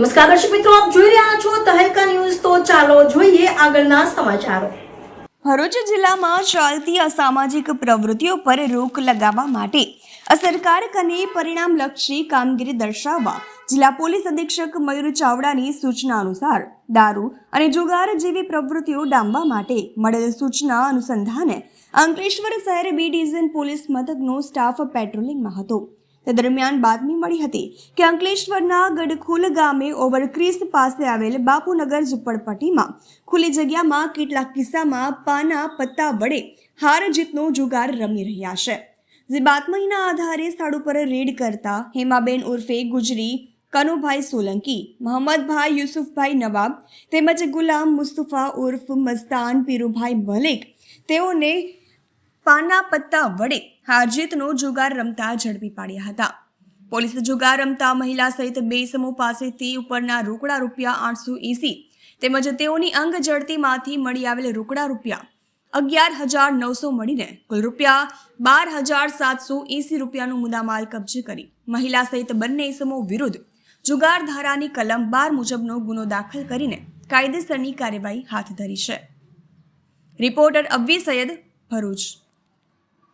નમસ્કાર દર્શક મિત્રો, આપ જોઈ રહ્યા છો તહેલકા ન્યૂઝ. તો ચાલો જોઈએ આગળના સમાચારો. ભરૂચ જિલ્લામાં ચાલતી અસામાજિક પ્રવૃત્તિઓ પર રોક લગાવવા માટે અસરકારક પરિણામલક્ષી કામગીરી દર્શાવવા જિલ્લા પોલીસ અધિક્ષક મયુર ચાવડાની સૂચના અનુસાર દારૂ અને જુગાર જેવી પ્રવૃત્તિઓ ડામવા માટે મળેલ સૂચના અનુસંધાને અંકલેશ્વર શહેર બી ડિવિઝન પોલીસ મથકનો સ્ટાફ પેટ્રોલિંગમાં હતો. તે દરમિયાન બાતમી મળી હતી કે અંકલેશ્વરના ગઢખુલ ગામે ઓવરક્રીસ પાસે આવેલ બાપુનગર ઝુંપડપટ્ટીમાં ખુલ્લી જગ્યામાં કેટલાક કિસ્સામાં પાના પત્તા વડે હાર જીતનો જુગાર રમી રહ્યા છે. જે બાતમીના આધારે સ્થળ ઉપર રેડ કરતા હેમાબેન ઉર્ફે ગુજરી, કનુભાઈ સોલંકી મોહમ્મદભાઈ યુસુફભાઈ નવાબ તેમજ ગુલામ મુસ્તફા ઉર્ફ મસ્તાન પીરુભાઈ મલિક તેઓને પાના પત્તા વડે હારજીતનો જુગાર રમતા ઝડપી પાડ્યા હતા. પોલીસે જુગાર રમતા મહિલા સહિત બે સમૂહ પાસેથી ઉપરના રોકડા રૂપિયા આઠસો એસી તેમજ તેઓની અંગ જડતીમાંથી મળી આવેલ રોકડા રૂપિયા અગિયાર હજાર નવસો મળીને કુલ રૂપિયા બાર હજાર સાતસો એસી રૂપિયાનું મુદ્દામાલ કબજે કરી. મહિલા સહિત બંને સમૂહ વિરુદ્ધ જુગાર ધારાની કલમ બાર મુજબનો ગુનો દાખલ કરીને કાયદેસરની કાર્યવાહી હાથ ધરી છે. રિપોર્ટર અવ્વી સૈયદ ભરૂચ.